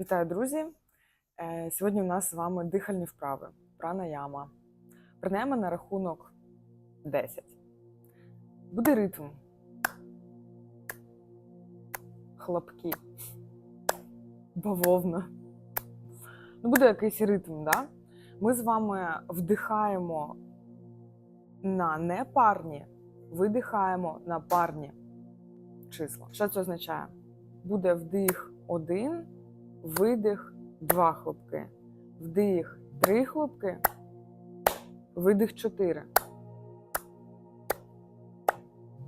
Вітаю, друзі! Е, Сьогодні у нас з вами дихальні вправи. Пранаяма. Пранаяма на рахунок 10. Буде ритм. Хлопки. Бавовна. Ну, буде якийсь ритм, да? Ми з вами вдихаємо на непарні, видихаємо на парні числа. Що це означає? Буде вдих один, видих два хлопки, вдих три хлопки, видих чотири.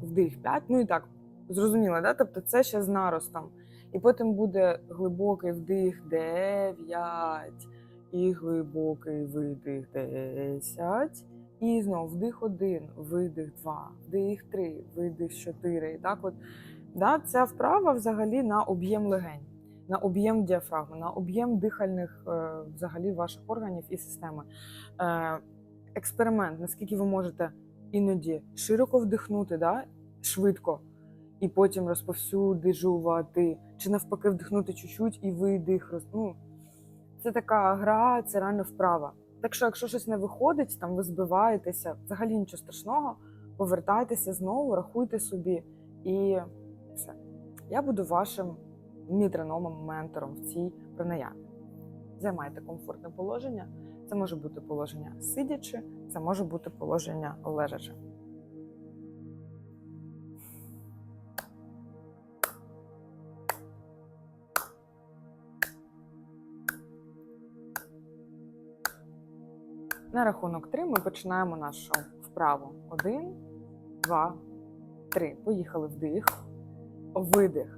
Вдих п'ять. Ну і так, зрозуміло, да? Тобто це ще з наростом. І потім буде глибокий вдих дев'ять. І глибокий видих десять. І знову вдих один, видих два, вдих три, видих чотири. І так от да, ця вправа взагалі на об'єм легень, на об'єм діафрагми, на об'єм дихальних е, взагалі ваших органів і системи. Е, експеримент, наскільки ви можете іноді широко вдихнути, да, швидко, і потім розповсюдижувати, чи навпаки вдихнути чуть-чуть і видих. Ну, це така гра, це реально вправа. Так що, якщо щось не виходить, там ви збиваєтеся, взагалі нічого страшного, повертайтеся знову, рахуйте собі і все. Я буду вашим мітрономом, ментором в цій пранаямі. Займайте комфортне положення. Це може бути положення сидячи, це може бути положення лежачи. На рахунок 3 ми починаємо нашу вправу. Один, два, три. Поїхали вдих, видих,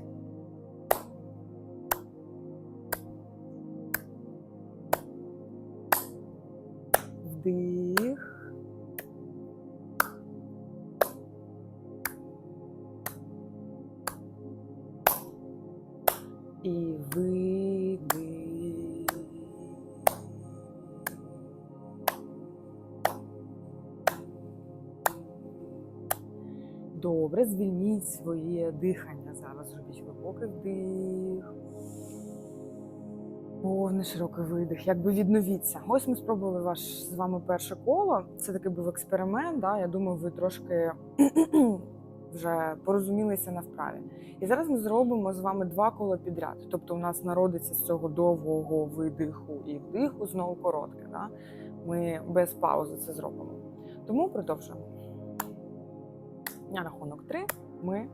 Вдих. І видих. Добре, звільніть своє дихання зараз. Зробіть глибокий вдих. Повний широкий видих. Якби відновіться. Ось ми спробували ваш з вами перше коло. Це такий був експеримент. Да? Я думаю, ви трошки вже порозумілися на вправі. І зараз ми зробимо з вами два кола підряд. Тобто, у нас народиться з цього довгого видиху і вдиху знову коротке. Да? Ми без паузи це зробимо. Тому продовжуємо. На рахунок три ми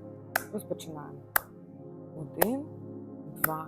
розпочинаємо. Один, два,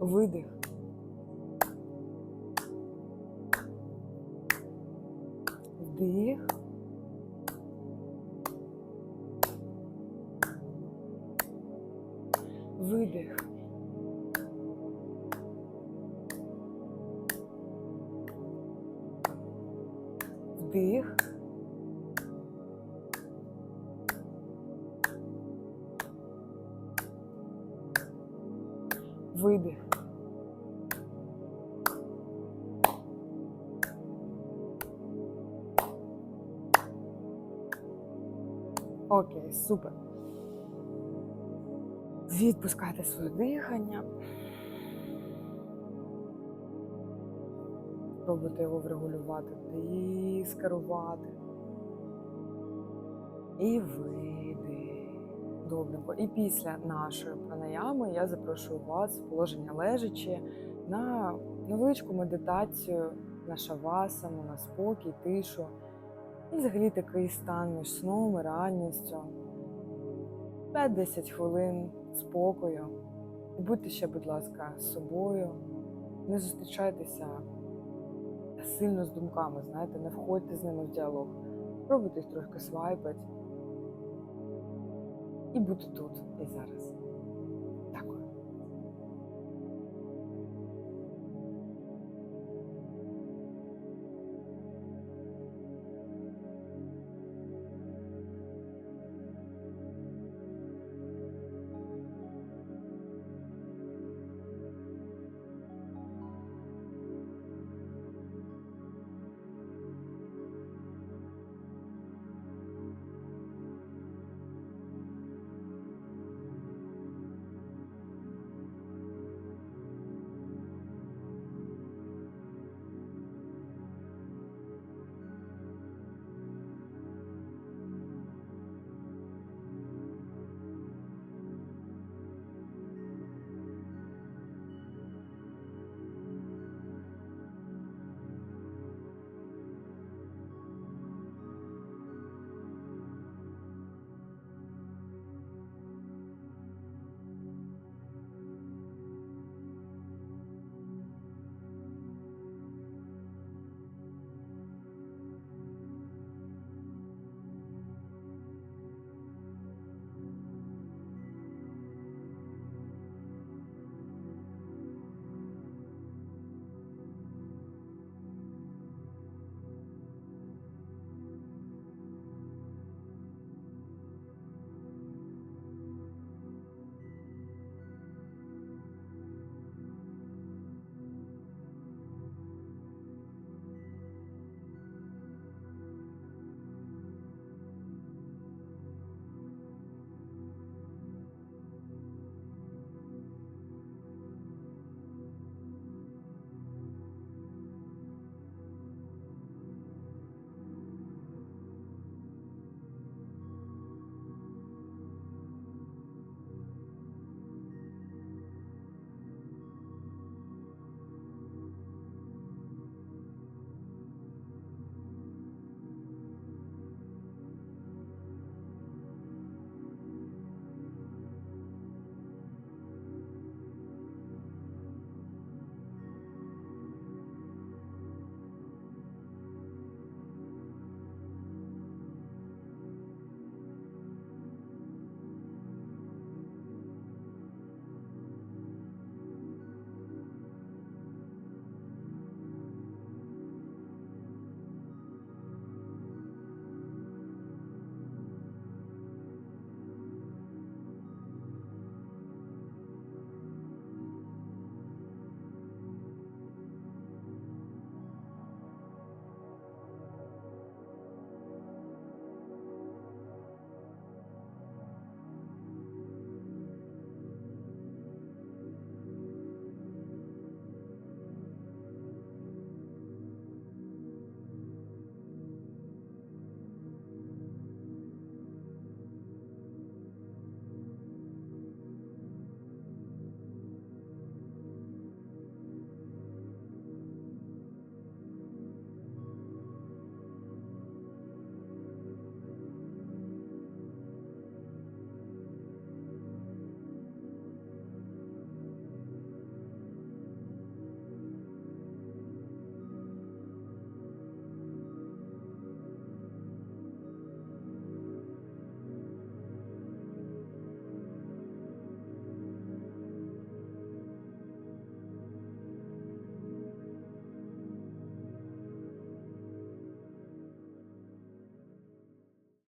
видих, вдих, видих. Видих. Окей, супер. Відпускайте своє дихання. Пробуйте його врегулювати, вдих, скерувати. І видих. Добренько. І після нашої пранаями я запрошую вас в положення лежачи на невеличку медитацію на шавасану, на спокій, тишу. І взагалі такий стан між сном і реальністю. 5-10 хвилин спокою. І будьте ще, будь ласка, з собою. Не зустрічайтеся сильно з думками, знаєте, не входьте з ними в діалог. Спробуйте їх трошки свайпати. І бути тут і зараз.